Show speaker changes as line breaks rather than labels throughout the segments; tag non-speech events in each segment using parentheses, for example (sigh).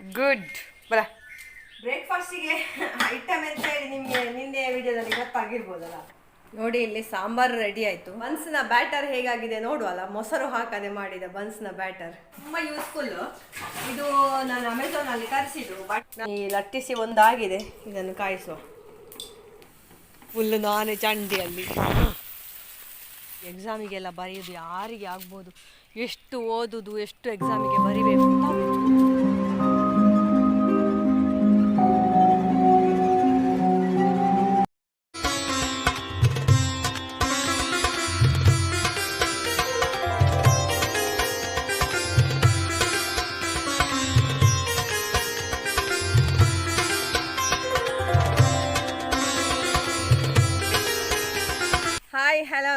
Good ಬರ.
ಬ್ರೇಕ್ಫಾಸ್ಟಿಗೆ item ಅಂತ ಹೇಳಿ ನಿಮಗೆ ನಿನ್ನೆ ವಿಡಿಯೋದಲ್ಲಿ ಗೊತ್ತಾಗಿರ್ಬೋದಲ್ಲ? ನೋಡಿ ಇಲ್ಲಿ ಸಾಂಬಾರು ರೆಡಿ ಆಯ್ತು. ಬನ್ಸ್ನ ಬ್ಯಾಟರ್ ಹೇಗಾಗಿದೆ ನೋಡುವಲ್ಲ. ಮೊಸರು ಹಾಕದೆ ಮಾಡಿದ ಬನ್ಸ್ನ ಬ್ಯಾಟರ್ ತುಂಬಾ ಯೂಸ್ಫುಲ್ ಇದು ನಾನು ಅಮೆಝಾನಲ್ಲಿ ತರಿಸಿದ್ದು ಬಟ್ ಈ ಲಟ್ಟಿಸಿ ಒಂದಾಗಿದೆ. ಇದನ್ನು ಕಾಯಿಸುವ.
ಫುಲ್ಲು ನಾನೇ ಚಂಡಿಯಲ್ಲಿ. ಎಕ್ಸಾಮಿಗೆಲ್ಲ ಬರೆಯೋದು ಯಾರಿಗೆ ಆಗ್ಬೋದು? ಎಷ್ಟು ಓದುದು ಎಷ್ಟು ಎಕ್ಸಾಮಿಗೆ ಬರಿಬೇಕು?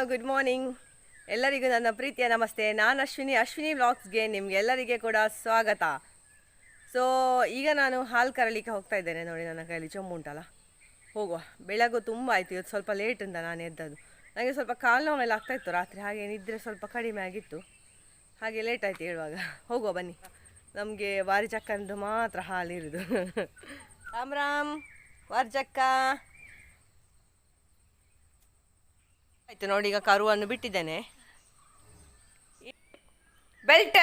ಗುಡ್ ಮಾರ್ನಿಂಗ್ ಎಲ್ಲರಿಗೂ ನನ್ನ ಪ್ರೀತಿಯ ನಮಸ್ತೆ. ನಾನು ಅಶ್ವಿನಿ. ಅಶ್ವಿನಿ ವ್ಲಾಗ್ಸ್ಗೆ ನಿಮಗೆಲ್ಲರಿಗೆ ಕೂಡ ಸ್ವಾಗತ. ಸೊ ಈಗ ನಾನು ಹಾಲು ಕರಲಿಕ್ಕೆ ಹೋಗ್ತಾ ಇದ್ದೇನೆ ನೋಡಿ ನನ್ನ ಕೈಯಲ್ಲಿ. ಚೊಂಬು ಉಂಟಲ್ಲ? ಹೋಗುವ. ಬೆಳಗು ತುಂಬ ಆಯಿತು. ಇವತ್ತು ಸ್ವಲ್ಪ ಲೇಟಿಂದ ನಾನು ಎದ್ದದು ನನಗೆ ಸ್ವಲ್ಪ ಕಾಲು ನೋವೆಲ್ಲ ಆಗ್ತಾಯಿತ್ತು ರಾತ್ರಿ. ಹಾಗೆ ನಿದ್ರೆ ಸ್ವಲ್ಪ ಕಡಿಮೆ ಆಗಿತ್ತು. ಹಾಗೆ ಲೇಟ್ ಆಯಿತು ಹೇಳುವಾಗ. ಹೋಗುವ, ಬನ್ನಿ. ನಮಗೆ ವಾರಿ ಚಕ್ಕಂದು ಮಾತ್ರ ಹಾಲು ಇರೋದು. (laughs) ರಾಮ್ ರಾಮ್. ವಾರಿ ಚಕ್ಕ ಆಯ್ತು ನೋಡಿ, ಈಗ ಕರುವನ್ನು ಬಿಟ್ಟಿದ್ದೇನೆ. ಬೆಲ್ಟ್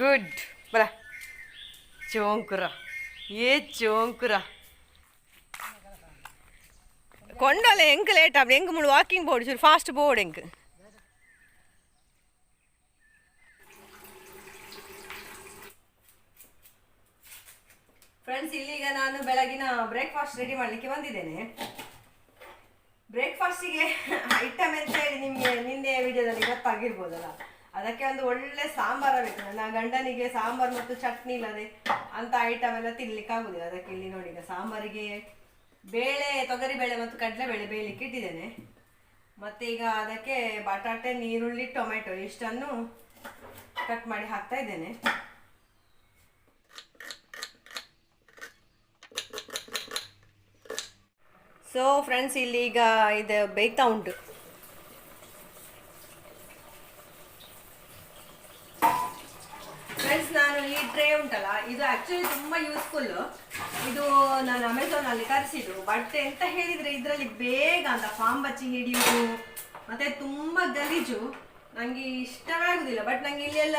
ಗುಡ್ ಬರ ಚೋಂಕುರ. ಏ ಚೋಂಕುರ.
ಕೊಂಡಲೆ ಹೆಂಗ್ ಲೇಟ್ ಆಗಿ ಹೆಂಗ್ ಮುಳು ವಾಕಿಂಗ್ ಬೋರ್ಡ್ ಚೂರು ಫಾಸ್ಟ್ ಬೋರ್ಡ್ ಎಂಕ್ ಫ್ರೆಂಡ್ಸ್ ಇಲ್ಲಿಗ ನಾನು ಬೆಳಗಿನ ಬ್ರೇಕ್ಫಾಸ್ಟ್ ರೆಡಿ ಮಾಡ್ಲಿಕ್ಕೆ ಬಂದಿದ್ದೇನೆ. ಬ್ರೇಕ್ಫಾಸ್ಟಿಗೆ ಐಟಮ್ ಅಂತ ಹೇಳಿ ನಿಮಗೆ ನಿನ್ನೆ ವಿಡಿಯೋದಲ್ಲಿ ಗೊತ್ತಾಗಿರ್ಬೋದಲ್ಲ? ಅದಕ್ಕೆ ಒಂದು ಒಳ್ಳೆ ಸಾಂಬಾರ ಬೇಕು. ನನ್ನ ಗಂಡನಿಗೆ ಸಾಂಬಾರು ಮತ್ತು ಚಟ್ನಿ ಇಲ್ಲದೆ ಅಂತ ಐಟಮ್ ಎಲ್ಲ ತಿನ್ಲಿಕ್ಕೆ ಆಗುದಿಲ್ಲ. ಅದಕ್ಕೆ ಇಲ್ಲಿ ನೋಡಿ, ಈಗ ಸಾಂಬಾರಿಗೆ ಬೇಳೆ, ತೊಗರಿ ಬೇಳೆ ಮತ್ತು ಕಡಲೆ ಬೇಳೆ ಬೇಯಲಿಕ್ಕೆ ಇಟ್ಟಿದ್ದೇನೆ. ಮತ್ತೆ ಈಗ ಅದಕ್ಕೆ ಬಟಾಟೆ, ನೀರುಳ್ಳಿ ಟೊಮೆಟೊ ಇಷ್ಟನ್ನು ಕಟ್ ಮಾಡಿ ಹಾಕ್ತಾ ಇದ್ದೇನೆ. ಸೊ ಫ್ರೆಂಡ್ಸ್ ಇಲ್ಲಿ ಈಗ ಇದು ಬೇಯ್ತಾ ಉಂಟು. ಫ್ರೆಂಡ್ಸ್ ನಾನು ಈ ಟ್ರೇ ಉಂಟಲ್ಲ, ಇದು ಆಕ್ಚುಲಿ ತುಂಬಾ ಯೂಸ್ಫುಲ್ ಇದು ನಾನು ಅಮೆಝಾನ್ ಅಲ್ಲಿ ತರಿಸಿದ್ದು. ಬಟ್ ಎಂತ ಹೇಳಿದ್ರೆ ಇದರಲ್ಲಿ ಬೇಗ ಅಂತ ಬಚ್ಚಿ ಹಿಡಿಯೋದು ಮತ್ತೆ ತುಂಬಾ ಗಲೀಜು, ನಂಗೆ ಇಷ್ಟವೇ ಆಗುದಿಲ್ಲ. ಬಟ್ ನಂಗೆ ಇಲ್ಲಿ ಎಲ್ಲ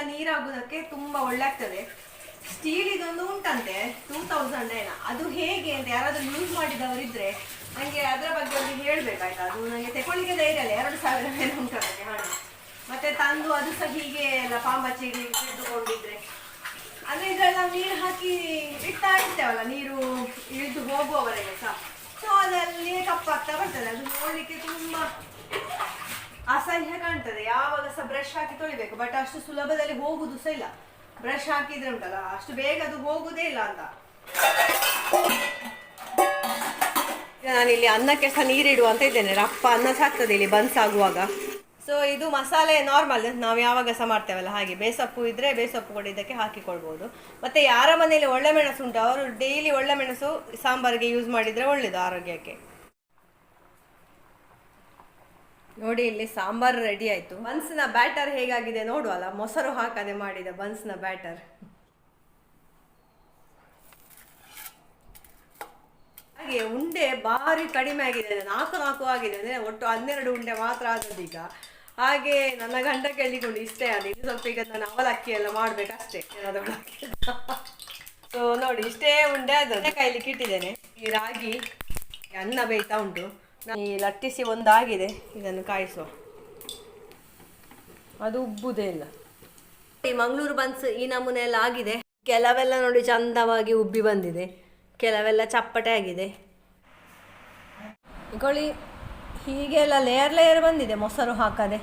ತುಂಬ ಒಳ್ಳೆ ಆಗ್ತದೆ ಸ್ಟೀಲ್ ಇದೊಂದು ಉಂಟಂತೆ ಟೂ ತೌಸಂಡ್ ಏನ. ಅದು ಹೇಗೆ ಅಂತ ಯಾರಾದರೂ ಯೂಸ್ ಮಾಡಿದವರಿದ್ರೆ ನನಗೆ ಅದರ ಬಗ್ಗೆ ಒಂದು ಹೇಳ್ಬೇಕಾಯ್ತಾ. ಅದು ನನಗೆ ತಗೊಳ್ಳಿಕ್ಕೆ ಧೈರ್ಯ ಇಲ್ಲ. ಎರಡು ಸಾವಿರ ಮೇಲೆ ಉಂಟು ಹಣ. ಮತ್ತೆ ತಂದು ಅದು ಸಹ ಹೀಗೆ ಎಲ್ಲ ಪಾಂಬಚ್ಚಿ ಹಿಡಿದುಕೊಂಡಿದ್ರೆ. ಅಂದ್ರೆ ಇದೆಲ್ಲ ನೀರು ಹಾಕಿ ಇಡ್ತಾ ಇರ್ತೇವಲ್ಲ, ನೀರು ಇಳಿದು ಹೋಗುವವರೆಗೆ ಸಹ. ಸೊ ಅದಲ್ಲಿ ಕಪ್ಪಾಗ್ತಾ ಬರ್ತದೆ. ಅದು ನೋಡ್ಲಿಕ್ಕೆ ತುಂಬಾ ಅಸಹ್ಯ ಕಾಣ್ತದೆ. ಯಾವಾಗ ಸಹ ಬ್ರಷ್ ಹಾಕಿ ತೊಳಿಬೇಕು. ಬಟ್ ಅಷ್ಟು ಸುಲಭದಲ್ಲಿ ಹೋಗುದು ಸಹ ಇಲ್ಲ. ಬ್ರಷ್ ಹಾಕಿದ್ರೆ ಉಂಟಲ್ಲ. ಅಷ್ಟು ಬೇಗ ಅದು ಹೋಗುದೇ ಇಲ್ಲ ಅಂತ. ನಾನಿಲ್ಲಿ ಅನ್ನಕ್ಕೆ ಸಹ ನೀರಿಡುವ ಅಂತ ಇದ್ದೇನೆ. ರಪ್ಪ ಅನ್ನ ಸಾಕ್ತದೆ ಇಲ್ಲಿ ಬನ್ಸ್ ಆಗುವಾಗ ಸೊ ಇದು ಮಸಾಲೆ ನಾರ್ಮಲ್ ನಾವು ಯಾವಾಗ ಸಹ ಮಾಡ್ತೇವಲ್ಲ ಹಾಗೆ. ಬೇಸಪ್ಪು ಇದ್ರೆ ಬೇಸಪ್ಪು ಕೂಡ ಇದಕ್ಕೆ ಹಾಕಿಕೊಳ್ಬೋದು. ಮತ್ತೆ ಯಾರ ಮನೆಯಲ್ಲಿ ಒಳ್ಳೆ ಮೆಣಸು ಉಂಟು. ಅವರು ಡೈಲಿ ಒಳ್ಳೆ ಮೆಣಸು ಸಾಂಬಾರಿಗೆ ಯೂಸ್ ಮಾಡಿದ್ರೆ ಒಳ್ಳೇದು ಆರೋಗ್ಯಕ್ಕೆ. ನೋಡಿ, ಇಲ್ಲಿ ಸಾಂಬಾರು ರೆಡಿ ಆಯ್ತು. ಬನ್ಸ್ನ ಬ್ಯಾಟರ್ ಹೇಗಾಗಿದೆ ನೋಡುವಲ್ಲ. ಮೊಸರು ಹಾಕದೆ ಮಾಡಿದ ಬನ್ಸ್ನ ಬ್ಯಾಟರ್ ಹಾಗೆ ಉಂಡೆ ಭಾರಿ ಕಡಿಮೆ ಆಗಿದೆ, ನಾಲ್ಕು ನಾಲ್ಕು ಆಗಿದೆ ಅಂದರೆ ಒಟ್ಟು ಹನ್ನೆರಡು ಉಂಡೆ ಮಾತ್ರ ಆದದ್ದು ಈಗ. ಹಾಗೆ ನನ್ನ ಗಂಡ ಕೇಳಿಕೊಂಡು, ಇಷ್ಟೇ ಅದು ಇನ್ನು ಸ್ವಲ್ಪ ಈಗ ನಾನು ಅವಲಕ್ಕಿ ಎಲ್ಲ ಮಾಡಬೇಕಷ್ಟೇ, ಏನಾದ್ರು ಸೊ ನೋಡಿ, ಇಷ್ಟೇ ಉಂಡೆ ಅದು ಕೈಲಿ ಇಟ್ಟಿದ್ದೇನೆ. ಈ ರಾಗಿ ಅನ್ನ ಬೇಯ್ತಾ ಉಂಟು. ಈ ಲಟ್ಟಿಸಿ ಒಂದಾಗಿದೆ, ಇದನ್ನು ಕಾಯಿಸುವ. ಅದು ಉಬ್ಬುದೇ ಇಲ್ಲ. ಈ ಮಂಗಳೂರು ಬನ್ಸ್ ಈ ನಮೂನೆ ಎಲ್ಲ ಆಗಿದೆ ಕೆಲವೆಲ್ಲ ನೋಡಿ ಚಂದವಾಗಿ ಉಬ್ಬಿ ಬಂದಿದೆ. ಕೆಲವೆಲ್ಲ ಚಪ್ಪಟೆ ಆಗಿದೆ. ಇಕೊಳ್ಳಿ ಹೀಗೆಲ್ಲ ಲೇಯರ್ ಲೇಯರ್ ಬಂದಿದೆ ಮೊಸರು ಹಾಕದೆ.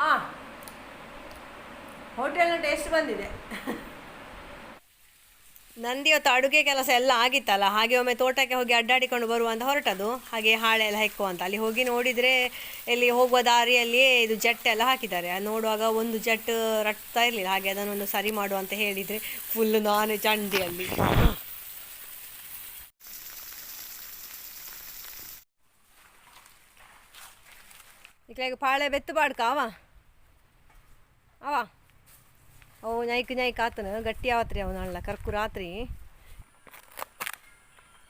ಆ ಹೋಟೆಲ್ನ ಟೇಸ್ಟ್ ಬಂದಿದೆ. (laughs) ನಂದಿ ಇವತ್ತು ಅಡುಗೆ ಕೆಲಸ ಎಲ್ಲ ಆಗಿತ್ತಲ್ಲ, ಹಾಗೆ ಒಮ್ಮೆ ತೋಟಕ್ಕೆ ಹೋಗಿ ಅಡ್ಡಾಡಿಕೊಂಡು ಬರುವ ಅಂತ ಹೊರಟದು. ಹಾಗೆ ಹಾಳೆ ಎಲ್ಲ ಹೆಕ್ಕು ಅಂತ. ಅಲ್ಲಿ ಹೋಗಿ ನೋಡಿದರೆ ಇಲ್ಲಿ ಹೋಗುವ ದಾರಿಯಲ್ಲಿಯೇ ಇದು ಜಟ್ ಎಲ್ಲ ಹಾಕಿದ್ದಾರೆ. ನೋಡುವಾಗ ಒಂದು ಜಟ್ ರಟ್ತಾ ಇರಲಿಲ್ಲ. ಹಾಗೆ ಅದನ್ನೊಂದು ಸರಿ ಮಾಡು ಅಂತ ಹೇಳಿದರೆ ಫುಲ್ ನಾನು ಚಂಡಿಯಲ್ಲಿ. ಈಗ ಪಾಳೆ ಬೆತ್ತು ಬಾಡ್ಕಾವ ಅವ? ಅವು? ನೈಕ್ ನೈಕ್ ಆತನ. ಗಟ್ಟಿ ಆವತ್ರಿ ಅವನ ಅಲ್ಲ ಕರ್ಕು ರಾತ್ರಿ.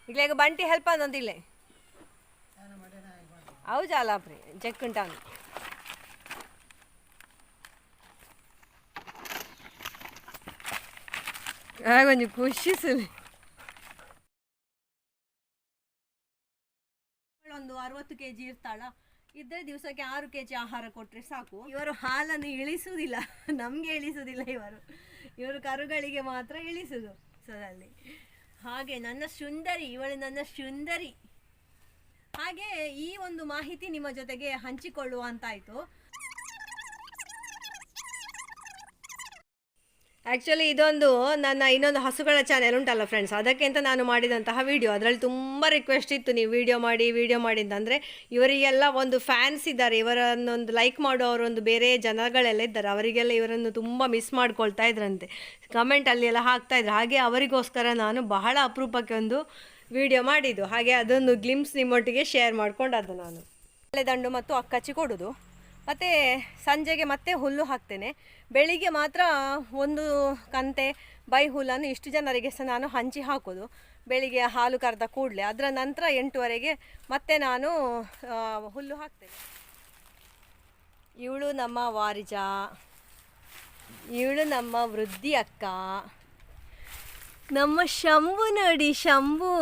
ಈಗ ಬಂಟಿ ಹೆಲ್ಪ್ ಅನ್ನೋದಿಲ್ಲ ಅವು ಜಾಲಾಪ್ರಿ ಜಕ್ಕುಂಟಾನು ಕೊಂಚ ಖುಷಿ ಸುಲಿ. ಒಂದು ಅರವತ್ತು ಕೆ ಜಿ ಇರ್ತಾಳ. ಇದ್ರೆ ದಿವಸಕ್ಕೆ ಆರು ಕೆ ಜಿ ಆಹಾರ ಕೊಟ್ಟರೆ ಸಾಕು. ಇವರು ಹಾಲನ್ನು ಇಳಿಸುವುದಿಲ್ಲ. ನಮಗೆ ಇಳಿಸುವುದಿಲ್ಲ ಇವರು. ಇವರು ಕರುಗಳಿಗೆ ಮಾತ್ರ ಇಳಿಸುದು ಸದಲ್ಲಿ ಹಾಗೆ ನನ್ನ ಸುಂದರಿ, ಇವಳು ನನ್ನ ಸುಂದರಿ. ಹಾಗೆ ಈ ಒಂದು ಮಾಹಿತಿ ನಿಮ್ಮ ಜೊತೆಗೆ ಹಂಚಿಕೊಳ್ಳುವ ಅಂತಾಯ್ತು ಆ್ಯಕ್ಚುಲಿ ಇದೊಂದು ನನ್ನ ಇನ್ನೊಂದು ಹಸುಗಳ ಚಾನೆಲ್ ಉಂಟಲ್ಲ ಫ್ರೆಂಡ್ಸ್ ಅದಕ್ಕೆ ಅಂತ ನಾನು ಮಾಡಿದಂತಹ ವಿಡಿಯೋ ಅದರಲ್ಲಿ ತುಂಬ ರಿಕ್ವೆಸ್ಟ್ ಇತ್ತು, ನೀವು ವಿಡಿಯೋ ಮಾಡಿ ವಿಡಿಯೋ ಮಾಡಿ ಅಂತಂದರೆ ಇವರಿಗೆಲ್ಲ ಒಂದು ಫ್ಯಾನ್ಸ್ ಇದ್ದಾರೆ. ಇವರನ್ನೊಂದು ಲೈಕ್ ಮಾಡೋರೊಂದು ಬೇರೆ ಜನಗಳೆಲ್ಲ ಇದ್ದಾರೆ. ಅವರಿಗೆಲ್ಲ ಇವರನ್ನು ತುಂಬ ಮಿಸ್ ಮಾಡ್ಕೊಳ್ತಾ ಇದ್ರಂತೆ. ಕಮೆಂಟ್ ಅಲ್ಲಿ ಎಲ್ಲ ಹಾಕ್ತಾ ಇದ್ರು. ಹಾಗೆ ಅವರಿಗೋಸ್ಕರ ನಾನು ಬಹಳ ಅಪರೂಪಕ್ಕೆ ಒಂದು ವಿಡಿಯೋ ಮಾಡಿದ್ದು. ಹಾಗೆ ಅದೊಂದು ಗ್ಲಿಮ್ಸ್ ನಿಮ್ಮೊಟ್ಟಿಗೆ ಶೇರ್ ಮಾಡ್ಕೊಂಡದ್ದು ನಾನು. ದಂಡು ಮತ್ತು ಅಕ್ಕಚ್ಚಿ ಕೊಡೋದು. ಮತ್ತು ಸಂಜೆಗೆ ಮತ್ತೆ ಹುಲ್ಲು ಹಾಕ್ತೇನೆ. ಬೆಳಿಗ್ಗೆ ಮಾತ್ರ ಒಂದು ಕಂತೆ ಬೈ ಹುಲ್ಲನ್ನು ಇಷ್ಟು ಜನರಿಗೆ ಸಹ ನಾನು ಹಂಚಿ ಹಾಕೋದು. ಬೆಳಿಗ್ಗೆ ಹಾಲು ಕರೆದ ಕೂಡಲೇ. ಅದರ ನಂತರ ಎಂಟುವರೆಗೆ ಮತ್ತೆ ನಾನು ಹುಲ್ಲು ಹಾಕ್ತೇನೆ. ಇವಳು ನಮ್ಮ ವಾರಿಜ. ಇವಳು ನಮ್ಮ ವೃದ್ಧಿ ಅಕ್ಕ. ನಮ್ಮ ಶಂಭು ನೋಡಿ, ಶಂಭು.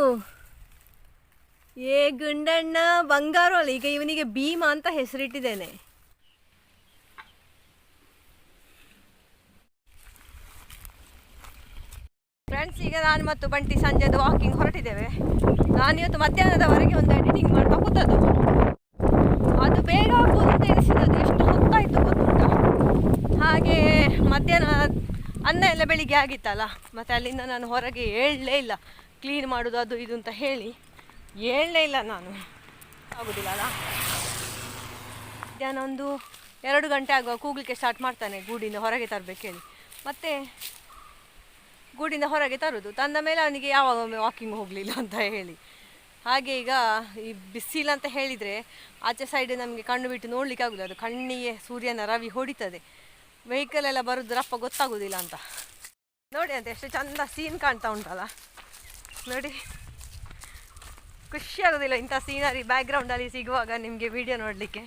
ಏ ಗುಂಡಣ್ಣ ಬಂಗಾರು ಅಲ್ಲ ಈಗ ಇವನಿಗೆ ಭೀಮ ಅಂತ ಹೆಸರಿಟ್ಟಿದ್ದೇನೆ. ಫ್ರೆಂಡ್ಸ್ ಈಗ ನಾನು ಮತ್ತು ಬಂಟಿ ಸಂಜೆದು ವಾಕಿಂಗ್ ಹೊರಟಿದ್ದೇವೆ. ನಾನು ಇವತ್ತು ಮಧ್ಯಾಹ್ನದವರೆಗೆ ಒಂದು ಎಡಿಟಿಂಗ್ ಮಾಡ್ತಾ ಕೂತದ್ದು. ಅದು ಬೇಗ ಅಂತ ಎನಿಸಿದ್ದು ಎಷ್ಟು ಹೊತ್ತಾಯಿತು ಗೊತ್ತುಂಟ. ಹಾಗೆ ಮಧ್ಯಾಹ್ನ ಅನ್ನ ಎಲ್ಲ ಬೆಳಿಗ್ಗೆ ಆಗಿತ್ತಲ್ಲ. ಮತ್ತು ಅಲ್ಲಿಂದ ನಾನು ಹೊರಗೆ ಹೇಳಲೇ ಇಲ್ಲ. ಕ್ಲೀನ್ ಮಾಡೋದು, ಅದು ಇದು ಅಂತ ಹೇಳಿ ಹೇಳಲೇ ಇಲ್ಲ ನಾನು. ಆಗೋದಿಲ್ಲ ಅಲ್ಲ ಮಧ್ಯಾಹ್ನ ಒಂದು ಎರಡು ಗಂಟೆ ಆಗುವ ಕೂಗ್ಲಿಕ್ಕೆ ಸ್ಟಾರ್ಟ್ ಮಾಡ್ತಾನೆ ಗೂಡಿಂದ ಹೊರಗೆ ತರಬೇಕೇಳಿ ಮತ್ತು ಗೂಡಿಂದ ಹೊರಗೆ ತರುವುದು ತಂದ ಮೇಲೆ ಅವನಿಗೆ ಯಾವಾಗ ವಾಕಿಂಗ್ ಹೋಗಲಿಲ್ಲ ಅಂತ ಹೇಳಿ. ಹಾಗೆ ಈಗ ಈ ಬಿಸಿಲು ಅಂತ ಹೇಳಿದರೆ ಆಚೆ ಸೈಡ್ ನಮಗೆ ಕಣ್ಣು ಬಿಟ್ಟು ನೋಡ್ಲಿಕ್ಕೆ ಆಗೋದು ಅದು ಕಣ್ಣಿಗೆ ಸೂರ್ಯನ ರವಿ ಹೊಡಿತದೆ. ವೆಹಿಕಲ್ ಎಲ್ಲ ಬರೋದು ರಪ್ಪ ಗೊತ್ತಾಗೋದಿಲ್ಲ ಅಂತ. ನೋಡಿ ಅಂತ, ಎಷ್ಟು ಚಂದ ಸೀನ್ ಕಾಣ್ತಾ ಉಂಟಲ್ಲ. ನೋಡಿ. ಖುಷಿ ಆಗೋದಿಲ್ಲ ಇಂಥ ಸೀನರಿ ಬ್ಯಾಕ್ಗ್ರೌಂಡಲ್ಲಿ ಸಿಗುವಾಗ ನಿಮಗೆ ವಿಡಿಯೋ ನೋಡಲಿಕ್ಕೆ.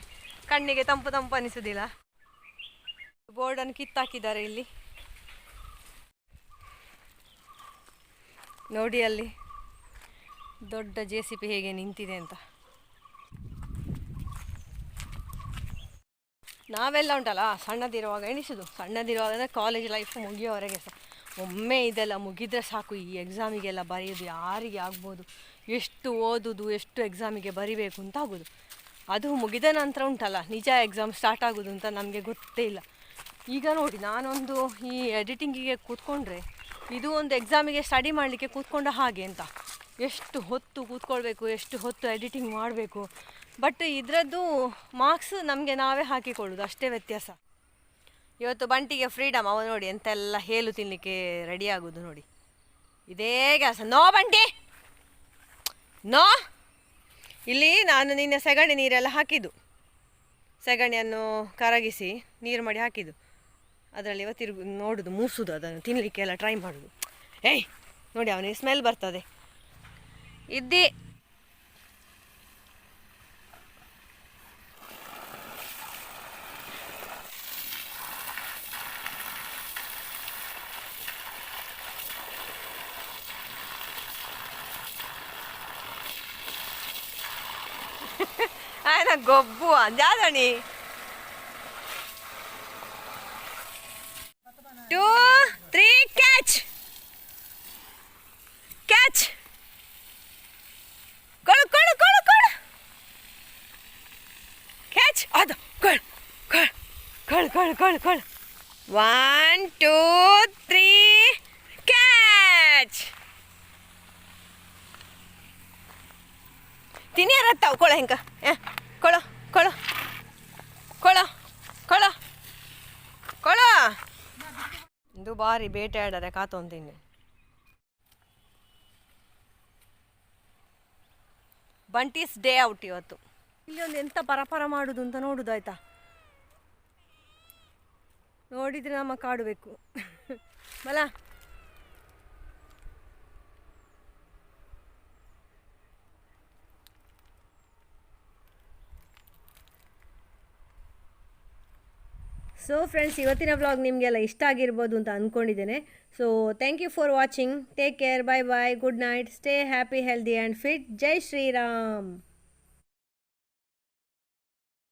ಕಣ್ಣಿಗೆ ತಂಪು ತಂಪು ಅನಿಸೋದಿಲ್ಲ. ಬೋರ್ಡನ್ನು ಕಿತ್ತಾಕಿದ್ದಾರೆ ಇಲ್ಲಿ. ನೋಡಿ ಅಲ್ಲಿ. ದೊಡ್ಡ ಜೆ ಸಿ ಪಿ ಹೇಗೆ ನಿಂತಿದೆ ಅಂತ. ನಾವೆಲ್ಲ ಉಂಟಲ್ಲ, ಸಣ್ಣದಿರುವಾಗ, ಎಣಿಸೋದು. ಸಣ್ಣದಿರುವಾಗ ಅಂದರೆ ಕಾಲೇಜ್ ಲೈಫ್ ಮುಗಿಯೋವರೆಗೆ ಸಹ. ಒಮ್ಮೆ ಇದೆಲ್ಲ ಮುಗಿದ್ರೆ ಸಾಕು, ಈ ಎಕ್ಸಾಮಿಗೆಲ್ಲ ಬರೆಯೋದು ಯಾರಿಗೆ ಆಗ್ಬೋದು? ಎಷ್ಟು ಓದೋದು, ಎಷ್ಟು ಎಕ್ಸಾಮಿಗೆ ಬರಿಬೇಕು ಅಂತ ಆಗೋದು. ಅದು ಮುಗಿದ ನಂತರ ಉಂಟಲ್ಲ, ನಿಜ ಎಕ್ಸಾಮ್ ಸ್ಟಾರ್ಟ್ ಆಗೋದು ಅಂತ ನಮಗೆ ಗೊತ್ತೇ ಇಲ್ಲ. ಈಗ ನೋಡಿ, ನಾನೊಂದು ಈ ಎಡಿಟಿಂಗಿಗೆ ಕೂತ್ಕೊಂಡ್ರೆ ಇದು ಒಂದು ಎಕ್ಸಾಮಿಗೆ ಸ್ಟಡಿ ಮಾಡಲಿಕ್ಕೆ ಕೂತ್ಕೊಂಡ ಹಾಗೆ ಅಂತ. ಎಷ್ಟು ಹೊತ್ತು ಕೂತ್ಕೊಳ್ಬೇಕು, ಎಷ್ಟು ಹೊತ್ತು ಎಡಿಟಿಂಗ್ ಮಾಡಬೇಕು. ಬಟ್ ಇದರದ್ದು ಮಾರ್ಕ್ಸ್ ನಮಗೆ ನಾವೇ ಹಾಕಿಕೊಳ್ಳೋದು, ಅಷ್ಟೇ ವ್ಯತ್ಯಾಸ. ಇವತ್ತು ಬಂಟಿಗೆ ಫ್ರೀಡಮ್ ಅವ ನೋಡಿ ಎಂತೆಲ್ಲ ಹೇಲು ತಿನ್ನಲಿಕ್ಕೆ ರೆಡಿ ಆಗೋದು ನೋಡಿ. ಇದೇ ಕೆಲಸ ನೋ ಬಂಟಿ! ನೋ! ಇಲ್ಲಿ ನಾನು ನಿನ್ನೆ ಸೆಗಣಿ ನೀರೆಲ್ಲ ಹಾಕಿದ್ದು. ಸೆಗಣಿಯನ್ನು ಕರಗಿಸಿ ನೀರು ಮಾಡಿ ಹಾಕಿದ್ದು. ಅದರಲ್ಲಿ ಇವತ್ತಿರು ನೋಡೋದು, ಮೂಸೋದು ಅದನ್ನು ತಿನ್ನಲಿಕ್ಕೆಲ್ಲ ಟ್ರೈ ಮಾಡೋದು. ಏಯ್, ನೋಡಿ ಅವನಿಗೆ ಸ್ಮೆಲ್ ಬರ್ತದೆ. ಇದ್ದಿ. (laughs) ಗೊಬ್ಬು ಅಂಜಾದಣಿ ಟೂ ತ್ರೀ ಕ್ಯಾಚ್ ಕ್ಯಾಚ್ ಕೊಳು ಕೊಳು ಕೊಳು ಕೊಳು ಕ್ಯಾಚ್ ಅದು ಕೊಳು ಕೊಳು ಕೊಳು ಕೊಳು ಕೊಳು ಕೊಳು ಒನ್ ಟೂ ತ್ರೀ ಕ್ಯಾಚ್ ತಿನ್ನಿ ಅರ ತಿನ್ನಿರತ್ತಾವ ಕೊಳ ಹಿಂಗೆ. ಕೊಳ ಕೊಳ ಕೊಳ ಕೊಳ ಕೊಳ ಇದು ಬಾರಿ ಬೇಟೆ ಆಡರೆ ಕಾತೊಂತೀನಿ ಬಂಟೀಸ್ ಡೇ ಔಟ್ ಇವತ್ತು. ಇಲ್ಲಿ ಒಂದು ಎಂತ ಪರಪರ ಮಾಡುದು ಅಂತ ನೋಡುದು ಆಯ್ತಾ?
ನೋಡಿದರೆ ನಮ್ಮ ಕಾಡಬೇಕು (laughs) ಮಲ. ಸೊ ಫ್ರೆಂಡ್ಸ್ ಇವತ್ತಿನ ವ್ಲಾಗ್ ನಿಮಗೆಲ್ಲ ಇಷ್ಟ ಆಗಿರ್ಬೋದು ಅಂತ ಅಂದ್ಕೊಂಡಿದ್ದೇನೆ so thank you for watching take care bye bye good night stay happy healthy and fit Jai Shriram